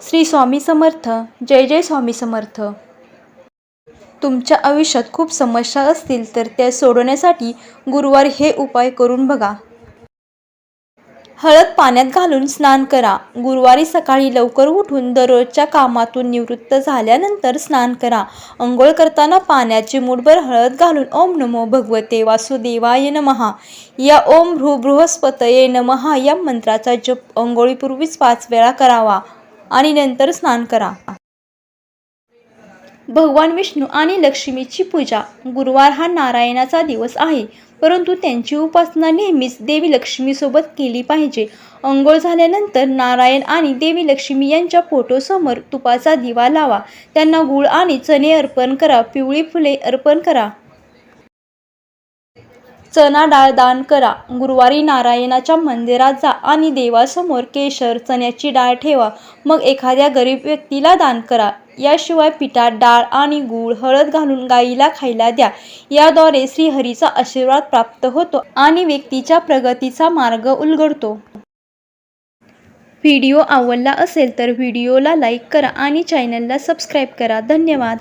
श्री स्वामी समर्थ. जय जय स्वामी समर्थ. तुमच्या आयुष्यात खूप समस्या असतील तर त्या सोडवण्यासाठी गुरुवार हे उपाय करून बघा. हळद पाण्यात घालून स्नान करा. गुरुवारी सकाळी लवकर उठून दररोजच्या कामातून निवृत्त झाल्यानंतर स्नान करा. अंघोळ करताना पाण्याची मूठभर हळद घालून ओम नमो भगवते वासुदेवाय नमहा या ओम भ्रू बृहस्पतये नमहा या मंत्राचा जप अंघोळीपूर्वीच पाच वेळा करावा. आणि नंतर स्नान करा. भगवान विष्णू आणि लक्ष्मीची पूजा. गुरुवार हा नारायणाचा दिवस आहे. परंतु त्यांची उपासना नेहमीच देवी लक्ष्मीसोबत केली पाहिजे. अंघोळ झाल्यानंतर नारायण आणि देवी लक्ष्मी यांच्या फोटोसमोर तुपाचा दिवा लावा. त्यांना गुळ आणि चणे अर्पण करा. पिवळी फुले अर्पण करा. चना डाळ दान करा. गुरुवारी नारायणाच्या मंदिरात जा आणि देवासमोर केशर चण्याची डाळ ठेवा. मग एखाद्या गरीब व्यक्तीला दान करा. याशिवाय पिठात डाळ आणि गूळ हळद घालून गाईला खायला द्या. याद्वारे श्रीहरीचा आशीर्वाद प्राप्त होतो आणि व्यक्तीच्या प्रगतीचा मार्ग उलगडतो. व्हिडिओ आवडला असेल तर व्हिडिओला लाईक करा आणि चॅनलला सबस्क्राईब करा. धन्यवाद.